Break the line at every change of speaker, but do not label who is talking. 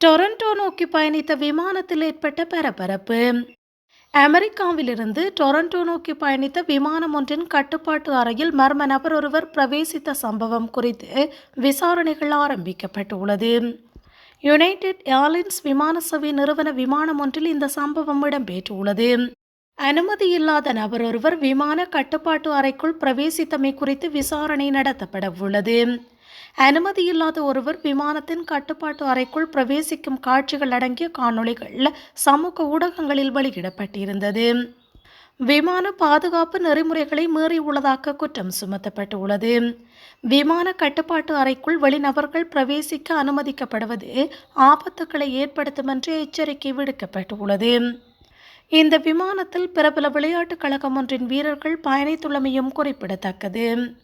Toronto நோக்கி பயணித்த விமானத்தில் ஏற்பட்ட பரபரப்பு. அமெரிக்காவிலிருந்து டொரண்டோ நோக்கி பயணித்த விமானம் ஒன்றின் கட்டுப்பாட்டு அறையில் மர்ம நபர் ஒருவர் பிரவேசித்த சம்பவம் குறித்து விசாரணைகள் ஆரம்பிக்கப்பட்டுள்ளது. யுனைடெட் ஏர்லைன்ஸ் விமான சபை நிறுவன விமானம் ஒன்றில் இந்த சம்பவம் இடம்பெற்றுள்ளது. அனுமதி இல்லாத நபர் ஒருவர் விமான கட்டுப்பாட்டு அறைக்குள் பிரவேசித்தமை குறித்து விசாரணை நடத்தப்பட உள்ளது அனுமதியில்லாத ஒருவர் விமானத்தின் கட்டுப்பாட்டு அறைக்குள் பிரவேசிக்கும் காட்சிகள் அடங்கிய காணொளிகள் சமூக ஊடகங்களில் வெளியிடப்பட்டிருந்தது. விமான பாதுகாப்பு நெறிமுறைகளை மீறியுள்ளதாக குற்றம் சுமத்தப்பட்டுள்ளது. விமான கட்டுப்பாட்டு அறைக்குள் வெளிநபர்கள் பிரவேசிக்க அனுமதிக்கப்படுவது ஆபத்துக்களை ஏற்படுத்தும் என்று எச்சரிக்கை விடுக்கப்பட்டுள்ளது. இந்த விமானத்தில் பிரபல விளையாட்டுக் கழகம் ஒன்றின் வீரர்கள் பயணித்துள்ளமையும் குறிப்பிடத்தக்கது.